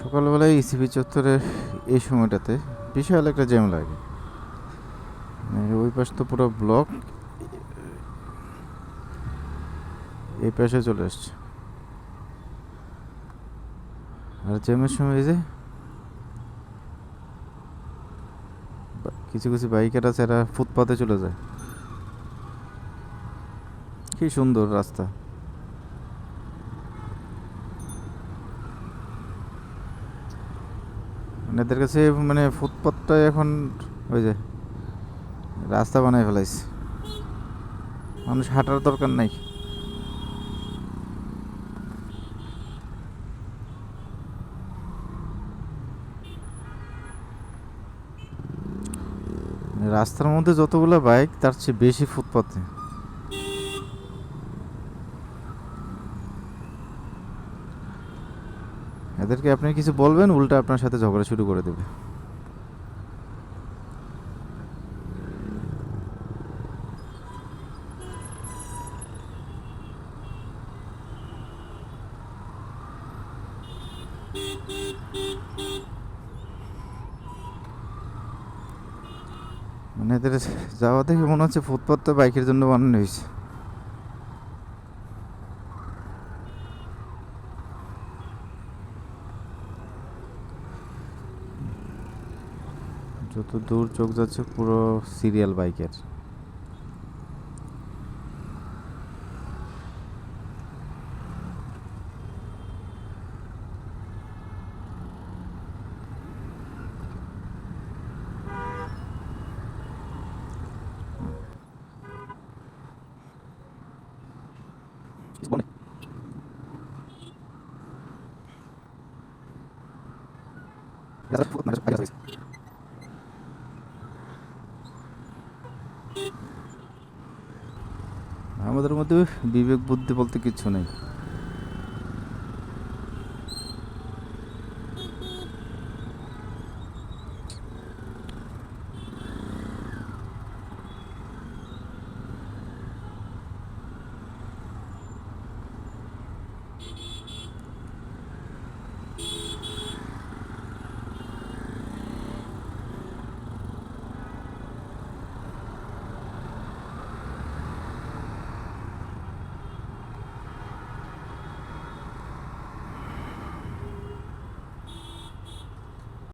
সকালবেলায় ইসিবি চত্বরে এই সময়টাতে বিশাল একটা জ্যাম লাগে। মানে ওই পাশ তো পুরো ব্লক, এই পাশে চলে আসছে। আর জ্যামের সময় যে কিছু কিছু বাইকার আছে এরা ফুটপাতে চলে যায়। কি সুন্দর রাস্তা। এদের কাছে মানে ফুটপাথটা এখন ওই যে রাস্তা বানাই ফেলাইছে। মানুষ হাঁটার দরকার নাই। রাস্তার মধ্যে যতগুলো বাইক, তার চেয়ে বেশি ফুটপাথে এদেরকে আপনি কিছু বলবেন, উল্টা আপনার সাথে ঝগড়া শুরু করে দেবে। মানে এদের যাওয়া দেখে মনে হচ্ছে ফুটপাথটা বাইকের জন্য বানানো হয়েছে। যত দূর চোখ যাচ্ছে পুরো সিরিয়াল বাইকের। আমাদের মধ্যে বিবেক বুদ্ধি বলতে কিছু নেই।